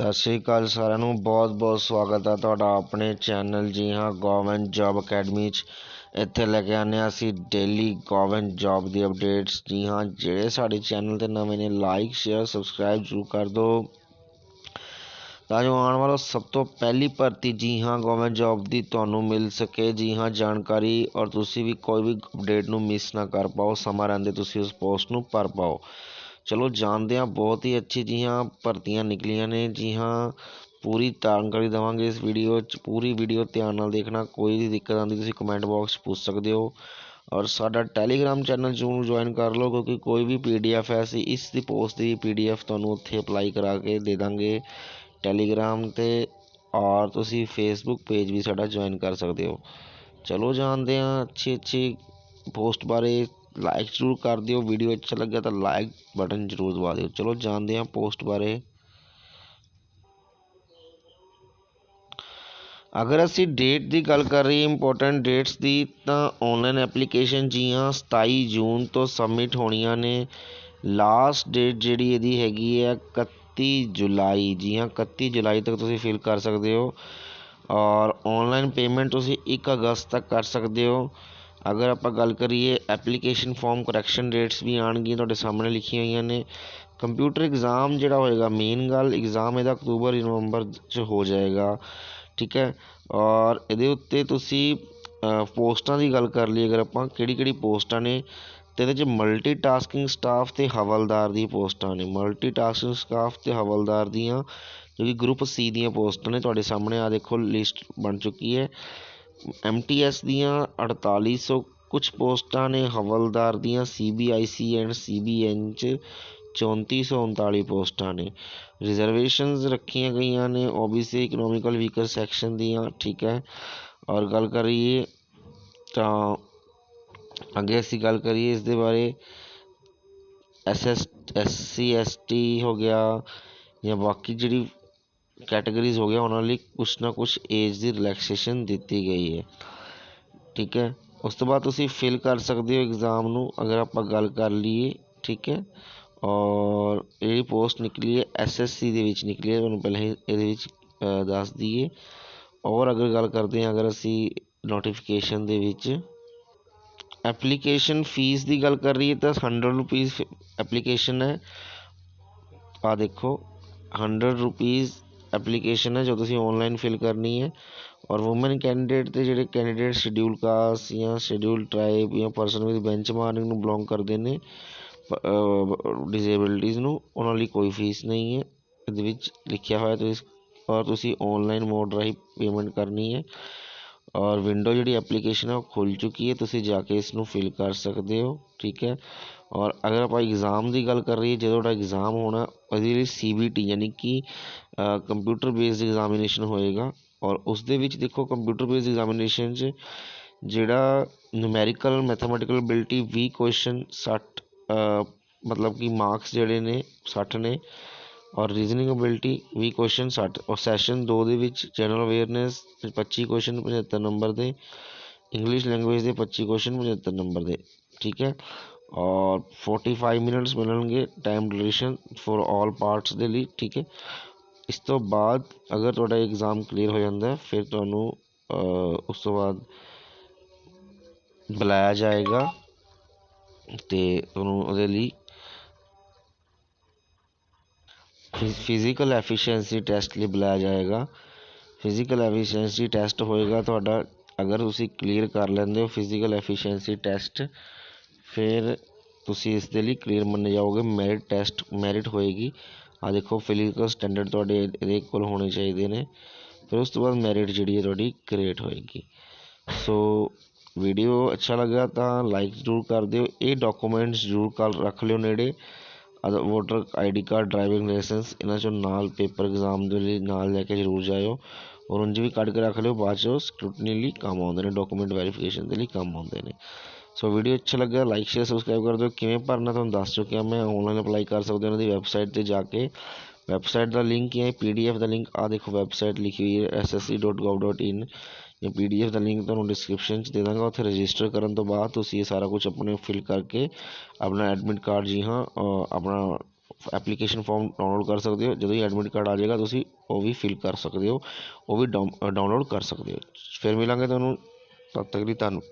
ਸਤਿ ਸ਼੍ਰੀ ਅਕਾਲ ਸਾਰਿਆਂ ਨੂੰ, ਬਹੁਤ ਬਹੁਤ ਸਵਾਗਤ ਹੈ ਤੁਹਾਡਾ ਆਪਣੇ ਚੈਨਲ ਜੀ ਹਾਂ ਗਵਰਨਮੈਂਟ ਜੌਬ ਅਕੈਡਮੀ 'ਚ। ਇੱਥੇ ਲੈ ਕੇ ਆਉਂਦੇ ਹਾਂ ਅਸੀਂ ਡੇਲੀ ਗਵਰਨਮੈਂਟ ਜੌਬ ਦੀ ਅਪਡੇਟਸ ਜੀ ਹਾਂ, ਜਿਹੜੇ ਸਾਡੇ ਚੈਨਲ 'ਤੇ ਨਵੇਂ ਨੇ ਲਾਈਕ ਸ਼ੇਅਰ ਸਬਸਕ੍ਰਾਈਬ ਜ਼ਰੂਰ ਕਰ ਦਿਓ। ਤਾਂ ਜੋ ਆਉਣ ਵਾਲਾ ਸਭ ਤੋਂ ਪਹਿਲੀ ਭਰਤੀ ਜੀ ਹਾਂ ਗਵਰਨਮੈਂਟ ਜੌਬ ਦੀ ਤੁਹਾਨੂੰ ਮਿਲ ਸਕੇ ਜੀ ਹਾਂ, ਜਾਣਕਾਰੀ। ਔਰ ਤੁਸੀਂ ਵੀ ਕੋਈ ਵੀ ਅਪਡੇਟ ਨੂੰ ਮਿਸ ਨਾ ਕਰ ਪਾਓ, ਸਮਾਂ ਰਹਿੰਦੇ ਤੁਸੀਂ ਉਸ ਪੋਸਟ ਨੂੰ ਭਰ ਪਾਓ। ਚਲੋ ਜਾਣਦੇ ਹਾਂ ਬਹੁਤ ਹੀ ਅੱਛੀ ਜੀ ਹਾਂ ਭਰਤੀਆਂ ਨਿਕਲੀਆਂ ਨੇ ਜੀ ਹਾਂ ਪੂਰੀ ਜਾਣਕਾਰੀ ਦੇਵਾਂਗੇ ਇਸ ਵੀਡੀਓ 'ਚ, ਪੂਰੀ ਵੀਡੀਓ ਧਿਆਨ ਨਾਲ ਦੇਖਣਾ, ਕੋਈ ਵੀ ਦਿੱਕਤ ਆਉਂਦੀ ਤੁਸੀਂ ਕਮੈਂਟ ਬਾਕਸ 'ਚ ਪੁੱਛ ਸਕਦੇ ਹੋ। ਔਰ ਸਾਡਾ ਟੈਲੀਗ੍ਰਾਮ ਚੈਨਲ ਜ਼ਰੂਰ ਜੁਆਇਨ ਕਰ ਲਓ, ਕਿਉਂਕਿ ਕੋਈ ਵੀ ਪੀਡੀਐਫ ਹੈ, ਅਸੀਂ ਇਸ ਦੀ ਪੋਸਟ ਦੀ ਪੀਡੀਐਫ ਤੁਹਾਨੂੰ ਉੱਥੇ ਅਪਲਾਈ ਕਰਾ ਕੇ ਦੇ ਦਾਂਗੇ। ਟੈਲੀਗ੍ਰਾਮ 'ਤੇ ਔਰ ਤੁਸੀਂ ਫੇਸਬੁੱਕ ਪੇਜ ਵੀ ਸਾਡਾ ਜੁਆਇਨ ਕਰ ਸਕਦੇ ਹੋ। ਚਲੋ ਜਾਣਦੇ ਹਾਂ ਅੱਛੀ ਅੱਛੀ ਪੋਸਟ ਬਾਰੇ ਲਾਈਕ ਜ਼ਰੂਰ ਕਰ ਦਿਓ ਵੀਡੀਓ ਅੱਛਾ ਲੱਗਿਆ ਤਾਂ ਲਾਈਕ ਬਟਨ ਜ਼ਰੂਰ ਦਬਾ ਦਿਓ ਚਲੋ ਜਾਣਦੇ ਹਾਂ ਪੋਸਟ ਬਾਰੇ ਅਗਰ ਅਸੀਂ ਡੇਟ ਦੀ ਗੱਲ ਕਰ ਰਹੀ ਇੰਪੋਰਟੈਂਟ ਡੇਟਸ ਦੀ ਤਾਂ ਆਨਲਾਈਨ ਐਪਲੀਕੇਸ਼ਨ ਜੀ ਹਾਂ 27 ਜੂਨ ਤੋਂ ਸਬਮਿਟ ਹੋਣੀਆਂ ਨੇ ਲਾਸਟ ਡੇਟ ਜਿਹੜੀ ਇਹਦੀ ਹੈਗੀ ਹੈ 31 ਜੁਲਾਈ ਜੀ ਹਾਂ 31 ਜੁਲਾਈ ਤੱਕ ਤੁਸੀਂ ਫਿਲ ਕਰ ਸਕਦੇ ਹੋ ਔਰ ਆਨਲਾਈਨ ਪੇਮੈਂਟ ਤੁਸੀਂ 1 ਅਗਸਤ ਤੱਕ ਕਰ ਸਕਦੇ ਹੋ ਅਗਰ ਆਪਾਂ ਗੱਲ ਕਰੀਏ ਐਪਲੀਕੇਸ਼ਨ ਫਾਰਮ ਕਰੈਕਸ਼ਨ ਡੇਟਸ ਵੀ ਆਉਣਗੀਆਂ ਤੁਹਾਡੇ ਸਾਹਮਣੇ ਲਿਖੀਆਂ ਹੋਈਆਂ ਨੇ ਕੰਪਿਊਟਰ ਇਗਜ਼ਾਮ ਜਿਹੜਾ ਹੋਏਗਾ ਮੇਨ ਗੱਲ ਇਗਜ਼ਾਮ ਇਹਦਾ ਅਕਤੂਬਰ ਨਵੰਬਰ 'ਚ ਹੋ ਜਾਏਗਾ, ਠੀਕ ਹੈ? ਔਰ ਇਹਦੇ ਉੱਤੇ ਤੁਸੀਂ ਪੋਸਟਾਂ ਦੀ ਗੱਲ ਕਰ ਲਈਏ, ਅਗਰ ਆਪਾਂ ਕਿਹੜੀ ਕਿਹੜੀ ਪੋਸਟਾਂ ਨੇ, ਤੇ ਇਹਦੇ 'ਚ ਮਲਟੀ ਟਾਸਕਿੰਗ ਸਟਾਫ ਅਤੇ ਹਵਲਦਾਰ ਦੀ ਪੋਸਟਾਂ ਨੇ ਮਲਟੀ ਟਾਸਕਿੰਗ ਸਟਾਫ ਅਤੇ ਹਵਲਦਾਰ ਦੀਆਂ ਜੋ ਕਿ ਗਰੁੱਪ ਸੀ ਦੀਆਂ ਪੋਸਟਾਂ ਨੇ, ਤੁਹਾਡੇ ਸਾਹਮਣੇ ਆਹ ਦੇਖੋ ਲਿਸਟ ਬਣ ਚੁੱਕੀ ਹੈ। ਐਮ ਟੀ ਐਸ ਦੀਆਂ ਅਠਤਾਲੀ ਸੌ ਕੁਛ ਪੋਸਟਾਂ ਨੇ ਹਵਲਦਾਰ ਦੀਆਂ C B I C and C B N 'ਚ 3439 ਪੋਸਟਾਂ ਨੇ। ਰਿਜ਼ਰਵੇਸ਼ਨਸ ਰੱਖੀਆਂ ਗਈਆਂ ਨੇ O B C economical weaker section ਦੀਆਂ, ਠੀਕ ਹੈ। ਔਰ ਗੱਲ ਕਰੀਏ ਤਾਂ ਅੱਗੇ ਅਸੀਂ ਗੱਲ ਕਰੀਏ ਇਸ ਦੇ ਬਾਰੇ। S S S C S T ਹੋ ਗਿਆ ਜਾਂ ਬਾਕੀ ਜਿਹੜੀ ਕੈਟਾਗਰੀਜ਼ ਹੋ ਗਿਆ, ਉਹਨਾਂ ਲਈ ਕੁਛ ਨਾ ਕੁਛ ਏਜ ਦੀ ਰਿਲੈਕਸੇਸ਼ਨ ਦਿੱਤੀ ਗਈ ਹੈ। ਠੀਕ ਹੈ? ਉਸ ਤੋਂ ਬਾਅਦ ਤੁਸੀਂ ਫਿਲ ਕਰ ਸਕਦੇ ਹੋ ਇਗਜ਼ਾਮ ਨੂੰ, ਅਗਰ ਆਪਾਂ ਗੱਲ ਕਰ ਲਈਏ, ਠੀਕ ਹੈ? ਔਰ ਇਹ ਪੋਸਟ ਨਿਕਲੀ ਹੈ ਐਸਐਸਸੀ ਦੇ ਵਿੱਚ ਨਿਕਲੀ ਹੈ, ਤੁਹਾਨੂੰ ਪਹਿਲਾਂ ਹੀ ਇਹਦੇ ਵਿੱਚ ਦੱਸ ਦਈਏ। ਔਰ ਅਗਰ ਗੱਲ ਕਰਦੇ ਹਾਂ, ਅਗਰ ਅਸੀਂ ਨੋਟੀਫਿਕੇਸ਼ਨ ਦੇ ਵਿੱਚ ਐਪਲੀਕੇਸ਼ਨ ਫੀਸ ਦੀ ਗੱਲ ਕਰ ਰਹੀਏ ਤਾਂ ਹੰਡਰਡ ਰੁਪੀਜ਼ ਐਪਲੀਕੇਸ਼ਨ ਹੈ। ਆ ਦੇਖੋ ਹੰਡਰਡ ਰੁਪੀਜ਼ ਐਪਲੀਕੇਸ਼ਨ ਹੈ ਜੋ ਤੁਸੀਂ ਔਨਲਾਈਨ ਫਿਲ ਕਰਨੀ ਹੈ ਔਰ ਵੂਮੈਨ ਕੈਂਡੀਡੇਟ ਤੇ ਜਿਹੜੇ ਕੈਂਡੀਡੇਟ ਸ਼ਡਿਊਲ ਕਾਸਟ ਜਾਂ ਸ਼ਡਿਊਲ ਟਰਾਈਬ ਜਾਂ ਪਰਸਨ ਵਿਦ ਬੈਂਚ ਬੈਂਚਮਾਰਕਿੰਗ ਨੂੰ ਬਿਲੋਂਗ ਕਰਦੇ ਨੇ ਡਿਸੇਬਿਲਟੀਜ਼ ਨੂੰ, ਉਹਨਾਂ ਲਈ ਕੋਈ ਫੀਸ ਨਹੀਂ ਹੈ। ਇਹਦੇ ਵਿੱਚ ਲਿਖਿਆ ਹੋਇਆ ਤੁਸੀਂ, ਔਰ ਤੁਸੀਂ ਔਨਲਾਈਨ ਮੋਡ ਰਾਹੀਂ ਪੇਮੈਂਟ ਕਰਨੀ ਹੈ। ਔਰ ਵਿੰਡੋ ਜਿਹੜੀ ਐਪਲੀਕੇਸ਼ਨ ਹੈ ਉਹ ਖੁੱਲ੍ਹ ਚੁੱਕੀ ਹੈ, ਤੁਸੀਂ ਜਾ ਕੇ ਇਸ ਨੂੰ ਫਿਲ ਕਰ ਸਕਦੇ ਹੋ, ਠੀਕ ਹੈ। ਔਰ ਅਗਰ ਆਪਾਂ ਇਗਜ਼ਾਮ ਦੀ ਗੱਲ ਕਰ ਲਈਏ, ਜਦੋਂ ਤੁਹਾਡਾ ਇਗਜ਼ਾਮ ਹੋਣਾ, ਉਹਦੇ ਲਈ ਸੀ ਬੀ ਟੀ ਯਾਨੀ ਕਿ ਕੰਪਿਊਟਰ ਬੇਸਡ ਇਗਜ਼ਾਮੀਨੇਸ਼ਨ ਹੋਏਗਾ। ਔਰ ਉਸ ਦੇ ਵਿੱਚ ਦੇਖੋ ਕੰਪਿਊਟਰ ਬੇਸਡ ਇਗਜ਼ਾਮੀਨੇਸ਼ਨ 'ਚ ਜਿਹੜਾ ਨੂਮੈਰੀਕਲ ਮੈਥਾਮੈਟੀਕਲ ਅਬਿਲਿਟੀ ਵੀਹ ਕੁਸ਼ਚਨ ਸੱਠ ਮਤਲਬ ਕਿ ਮਾਰਕਸ ਜਿਹੜੇ ਨੇ, ਸੱਠ ਨੇ। ਔਰ ਰੀਜ਼ਨਿੰਗ ਅਬਿਲਿਟੀ ਵੀਹ ਕੁਸ਼ਚਨ ਸੱਠ। ਔਰ ਸੈਸ਼ਨ ਦੋ ਦੇ ਵਿੱਚ ਜਨਰਲ ਅਵੇਅਰਨੈਸ 25 ਕੁਐਸਚਨ 75 ਨੰਬਰ ਦੇ। ਇੰਗਲਿਸ਼ ਲੈਂਗੁਏਜ ਦੇ 25 ਕੁਐਸਚਨ 75 ਨੰਬਰ ਦੇ। ਠੀਕ ਹੈ? ਔਰ ਫੋਰਟੀ ਫਾਈਵ ਮਿਨਟਸ ਮਿਲਣਗੇ time duration for all parts ਦੇ ਲਈ, ਠੀਕ ਹੈ? ਇਸ ਤੋਂ ਬਾਅਦ ਅਗਰ ਤੁਹਾਡਾ ਇਗਜ਼ਾਮ ਕਲੀਅਰ ਹੋ ਜਾਂਦਾ ਫਿਰ ਤੁਹਾਨੂੰ ਉਸ ਤੋਂ ਬਾਅਦ ਬੁਲਾਇਆ ਜਾਏਗਾ ਅਤੇ ਤੁਹਾਨੂੰ ਉਹਦੇ ਲਈ ਫਿਜ਼ੀਕਲ ਐਫੀਸ਼ੀਐਂਸੀ ਟੈਸਟ ਲਈ ਬੁਲਾਇਆ ਜਾਏਗਾ। ਫਿਜ਼ੀਕਲ ਐਫੀਸ਼ੀਐਂਸੀ ਟੈਸਟ ਹੋਏਗਾ ਤੁਹਾਡਾ, ਅਗਰ ਤੁਸੀਂ ਕਲੀਅਰ ਕਰ ਲੈਂਦੇ ਹੋ ਫਿਜ਼ੀਕਲ ਐਫੀਸ਼ੀਐਂਸੀ ਟੈਸਟ ਫਿਰ ਤੁਸੀਂ ਇਸ ਦੇ ਲਈ ਕਲੀਅਰ ਮੰਨੇ ਜਾਓਗੇ ਮੈਰਿਟ ਟੈਸਟ ਮੈਰਿਟ ਹੋਏਗੀ। ਆਹ ਦੇਖੋ ਫਿਜ਼ੀਕਲ ਸਟੈਂਡਰਡ ਤੁਹਾਡੇ ਇਹਦੇ ਕੋਲ ਹੋਣੇ ਚਾਹੀਦੇ ਨੇ। ਫਿਰ ਉਸ ਤੋਂ ਬਾਅਦ ਮੈਰਿਟ ਜਿਹੜੀ ਹੈ ਤੁਹਾਡੀ ਕ੍ਰੀਏਟ ਹੋਏਗੀ। ਸੋ ਵੀਡੀਓ ਅੱਛਾ ਲੱਗਾ ਤਾਂ ਲਾਈਕ ਜ਼ਰੂਰ ਕਰ ਦਿਓ। ਇਹ ਡਾਕੂਮੈਂਟਸ ਜ਼ਰੂਰ ਕਰ ਰੱਖ ਲਿਓ ਨੇੜੇ। Other voter ID card driving licence ਇਹਨਾਂ ਚੋਂ ਨਾਲ ਪੇਪਰ ਐਗਜ਼ਾਮ ਦੇ ਲਈ ਨਾਲ ਲੈ ਕੇ ਜ਼ਰੂਰ ਜਾਇਓ। ਔਰ ਉਂਝ ਵੀ ਕੱਢ ਕੇ ਰੱਖ ਲਿਓ, ਬਾਅਦ ਚੋਂ ਸਕਰੂਟਨੀ ਲਈ ਕੰਮ ਆਉਂਦੇ ਨੇ ਡਾਕੂਮੈਂਟ ਵੈਰੀਫਿਕੇਸ਼ਨ ਦੇ ਲਈ ਕੰਮ ਆਉਂਦੇ ਨੇ। ਸੋ ਵੀਡੀਓ ਅੱਛਾ ਲੱਗਾ ਲਾਈਕ ਸ਼ੇਅਰ ਸਬਸਕ੍ਰਾਈਬ ਕਰ ਦਿਓ। ਕਿਵੇਂ ਭਰਨਾ ਤੁਹਾਨੂੰ ਦੱਸ ਚੁੱਕਿਆ ਮੈਂ। ਆਨਲਾਈਨ ਅਪਲਾਈ ਕਰ ਸਕਦੇ ਹੋ ਉਹਨਾਂ ਦੀ ਵੈਬਸਾਈਟ ਤੇ ਜਾ ਕੇ। ਵੈਬਸਾਈਟ ਦਾ ਲਿੰਕ ਹੈ ਪੀਡੀਐਫ ਦਾ ਲਿੰਕ ਆ ਦੇਖੋ ਵੈਬਸਾਈਟ ਲਿਖੀ ਹੋਈ ਹੈ ssc.gov.in ਜਾਂ ਪੀਡੀਐਫ ਦਾ ਲਿੰਕ ਤੁਹਾਨੂੰ ਡਿਸਕ੍ਰਿਪਸ਼ਨ 'ਚ ਦੇ ਦਾਂਗਾ। ਉੱਥੇ ਰਜਿਸਟਰ ਕਰਨ ਤੋਂ ਬਾਅਦ ਤੁਸੀਂ ਇਹ ਸਾਰਾ ਕੁਝ ਆਪਣੇ ਫਿਲ ਕਰਕੇ ਆਪਣਾ ਐਡਮਿਟ ਕਾਰਡ ਜੀ ਹਾਂ ਆਪਣਾ ਐਪਲੀਕੇਸ਼ਨ ਫਾਰਮ ਡਾਊਨਲੋਡ ਕਰ ਸਕਦੇ ਹੋ। ਜਦੋਂ ਹੀ ਐਡਮਿਟ ਕਾਰਡ ਆ ਜਾਏਗਾ, ਤੁਸੀਂ ਉਹ ਵੀ ਫਿਲ ਕਰ ਸਕਦੇ ਹੋ। ਉਹ ਵੀ ਡਾਊਨਲੋਡ ਕਰ ਸਕਦੇ ਹੋ। ਫਿਰ ਮਿਲਾਂਗੇ ਤੁਹਾਨੂੰ। ਤਦ ਤੱਕ ਲਈ ਤੁਹਾਨੂੰ